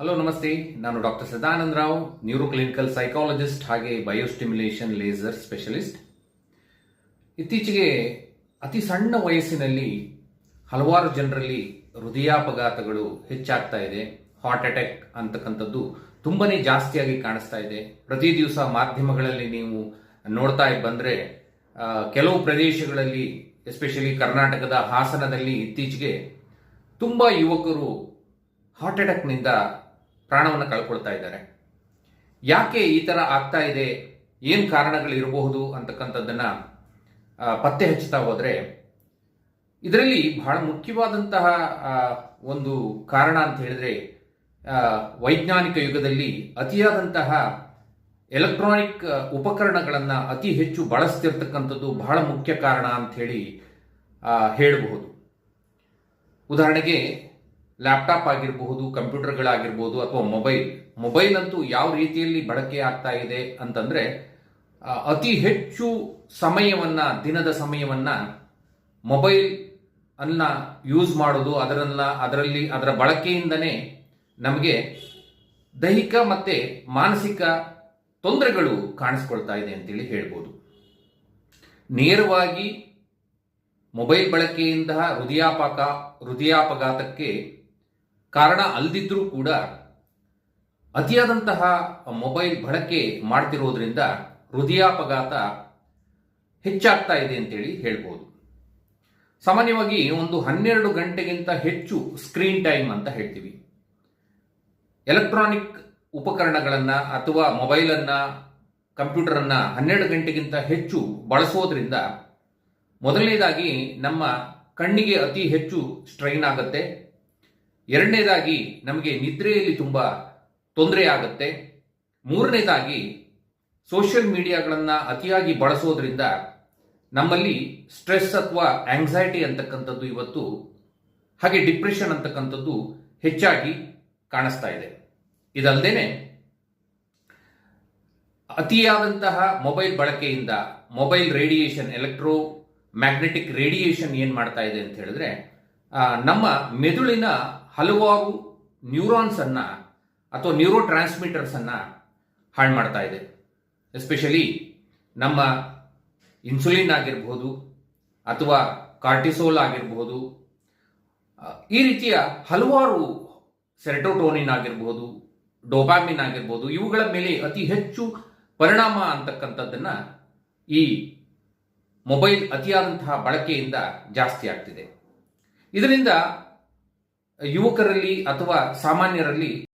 Hello ನಮಸ್ತೆ. ನಾನು doctor Sadananda Rao neuro clinical psychologist ಹಾಗೆ ಬಯೋಸ್ಟಿಮ್ಯುಲೇಷನ್ ಲೇಸರ್ ಸ್ಪೆಷಲಿಸ್ಟ್ ಇತ್ತೀಚೆಗೆ ಅತಿ ಸಣ್ಣ ವಯಸ್ಸಿನಲ್ಲಿ ಹಲವಾರು ಜನರಲ್ಲಿ ಹೃದಯಾಪಘಾತಗಳು ಹೆಚ್ಚಾಗ್ತಾ ಇದೆ. ಹಾರ್ಟ್ ಅಟ್ಯಾಕ್ ಅಂತಕ್ಕಂಥದ್ದು ತುಂಬಾನೇ ಜಾಸ್ತಿಯಾಗಿ ಕಾಣಿಸ್ತಾ ಇದೆ. ಪ್ರತಿ ದಿವಸ ಮಾಧ್ಯಮಗಳಲ್ಲಿ ನೀವು ನೋಡ್ತಾ ಬಂದ್ರೆ ಕೆಲವು ಪ್ರದೇಶಗಳಲ್ಲಿ ಎಸ್ಪೆಷಲಿ ಕರ್ನಾಟಕದ ಹಾಸನದಲ್ಲಿ ಇತ್ತೀಚೆಗೆ ತುಂಬಾ ಯುವಕರು ಹಾರ್ಟ್ ಅಟ್ಯಾಕ್ನಿಂದ ಪ್ರಾಣವನ್ನು ಕಳ್ಕೊಳ್ತಾ ಇದ್ದಾರೆ. ಯಾಕೆ ಈ ಥರ ಆಗ್ತಾ ಇದೆ? ಏನು ಕಾರಣಗಳಿರಬಹುದು ಅಂತಕ್ಕಂಥದ್ದನ್ನು ಪತ್ತೆ ಹಚ್ಚುತ್ತಾ ಹೋದರೆ, ಇದರಲ್ಲಿ ಬಹಳ ಮುಖ್ಯವಾದಂತಹ ಒಂದು ಕಾರಣ ಅಂತ ಹೇಳಿದ್ರೆ ವೈಜ್ಞಾನಿಕ ಯುಗದಲ್ಲಿ ಅತಿಯಾದಂತಹ ಎಲೆಕ್ಟ್ರಾನಿಕ್ ಉಪಕರಣಗಳನ್ನು ಅತಿ ಹೆಚ್ಚು ಬಳಸ್ತಿರ್ತಕ್ಕಂಥದ್ದು ಬಹಳ ಮುಖ್ಯ ಕಾರಣ ಅಂತ ಹೇಳಿ ಹೇಳಬಹುದು. ಉದಾಹರಣೆಗೆ ಲ್ಯಾಪ್ಟಾಪ್ ಆಗಿರಬಹುದು, ಕಂಪ್ಯೂಟರ್ಗಳಾಗಿರ್ಬೋದು ಅಥವಾ ಮೊಬೈಲ್ ಮೊಬೈಲ್ ಅಂತೂ ಯಾವ ರೀತಿಯಲ್ಲಿ ಬಳಕೆ ಆಗ್ತಾ ಇದೆ ಅಂತಂದ್ರೆ ಅತಿ ಹೆಚ್ಚು ಸಮಯವನ್ನ, ದಿನದ ಸಮಯವನ್ನ ಮೊಬೈಲ್ ಅನ್ನ ಯೂಸ್ ಮಾಡೋದು, ಅದರನ್ನ, ಅದರಲ್ಲಿ, ಅದರ ಬಳಕೆಯಿಂದನೇ ನಮಗೆ ದೈಹಿಕ ಮತ್ತೆ ಮಾನಸಿಕ ತೊಂದರೆಗಳು ಕಾಣಿಸ್ಕೊಳ್ತಾ ಇದೆ ಅಂತೇಳಿ ಹೇಳ್ಬೋದು. ನೇರವಾಗಿ ಮೊಬೈಲ್ ಬಳಕೆಯಿಂದ ಹೃದಯಾಪಕ, ಹೃದಯಾಪಘಾತಕ್ಕೆ ಕಾರಣ ಅಲ್ದಿದ್ರೂ ಕೂಡ ಅತಿಯಾದಂತಹ ಮೊಬೈಲ್ ಬಳಕೆ ಮಾಡ್ತಿರೋದ್ರಿಂದ ಹೃದಯಾಪಘಾತ ಹೆಚ್ಚಾಗ್ತಾ ಇದೆ ಅಂತೇಳಿ ಹೇಳ್ಬೋದು. ಸಾಮಾನ್ಯವಾಗಿ ಒಂದು ಹನ್ನೆರಡು ಗಂಟೆಗಿಂತ ಹೆಚ್ಚು ಸ್ಕ್ರೀನ್ ಟೈಮ್ ಅಂತ ಹೇಳ್ತೀವಿ. ಎಲೆಕ್ಟ್ರಾನಿಕ್ ಉಪಕರಣಗಳನ್ನು ಅಥವಾ ಮೊಬೈಲನ್ನು, ಕಂಪ್ಯೂಟರನ್ನು ಹನ್ನೆರಡು ಗಂಟೆಗಿಂತ ಹೆಚ್ಚು ಬಳಸೋದ್ರಿಂದ ಮೊದಲನೇದಾಗಿ ನಮ್ಮ ಕಣ್ಣಿಗೆ ಅತಿ ಹೆಚ್ಚು ಸ್ಟ್ರೈನ್ ಆಗುತ್ತೆ. ಎರಡನೇದಾಗಿ ನಮಗೆ ನಿದ್ರೆಯಲ್ಲಿ ತುಂಬ ತೊಂದರೆ ಆಗುತ್ತೆ. ಮೂರನೇದಾಗಿ ಸೋಷಿಯಲ್ ಮೀಡಿಯಾಗಳನ್ನು ಅತಿಯಾಗಿ ಬಳಸೋದ್ರಿಂದ ನಮ್ಮಲ್ಲಿ ಸ್ಟ್ರೆಸ್ ಅಥವಾ ಆಂಗ್ಸೈಟಿ ಅಂತಕ್ಕಂಥದ್ದು ಇವತ್ತು, ಹಾಗೆ ಡಿಪ್ರೆಷನ್ ಅಂತಕ್ಕಂಥದ್ದು ಹೆಚ್ಚಾಗಿ ಕಾಣಿಸ್ತಾ ಇದೆ. ಇದಲ್ಲದೆ ಅತಿಯಾದಂತಹ ಮೊಬೈಲ್ ಬಳಕೆಯಿಂದ mobile radiation, electro magnetic radiation ಏನು ಮಾಡ್ತಾ ಇದೆ ಅಂತ ಹೇಳಿದ್ರೆ ನಮ್ಮ ಮೆದುಳಿನ ಹಲವಾರು ನ್ಯೂರಾನ್ಸ್ ಅನ್ನ ಅಥವಾ ನ್ಯೂರೋ ಟ್ರಾನ್ಸ್ಮಿಟರ್ಸ್ ಅನ್ನ ಹಾಳು ಮಾಡ್ತಾ ಇದೆ. ಎಸ್ಪೆಷಲಿ ನಮ್ಮ ಇನ್ಸುಲಿನ್ ಆಗಿರಬಹುದು ಅಥವಾ ಕಾರ್ಟಿಸೋಲ್ ಆಗಿರಬಹುದು ಈ ರೀತಿಯ ಹಲವಾರು ಸೆರೆಟೋಟೋನಿನ್ ಆಗಿರ್ಬೋದು ಡೋಬಾಮಿನ್ ಆಗಿರ್ಬೋದು, ಇವುಗಳ ಮೇಲೆ ಅತಿ ಹೆಚ್ಚು ಪರಿಣಾಮ ಅಂತಕ್ಕಂಥದ್ದನ್ನು ಈ ಮೊಬೈಲ್ ಅತಿಯಾದಂತಹ ಬಳಕೆಯಿಂದ ಜಾಸ್ತಿ ಆಗ್ತಿದೆ. ಇದರಿಂದ ಯುವಕರಲ್ಲಿ ಅಥವಾ ಸಾಮಾನ್ಯರಲ್ಲಿ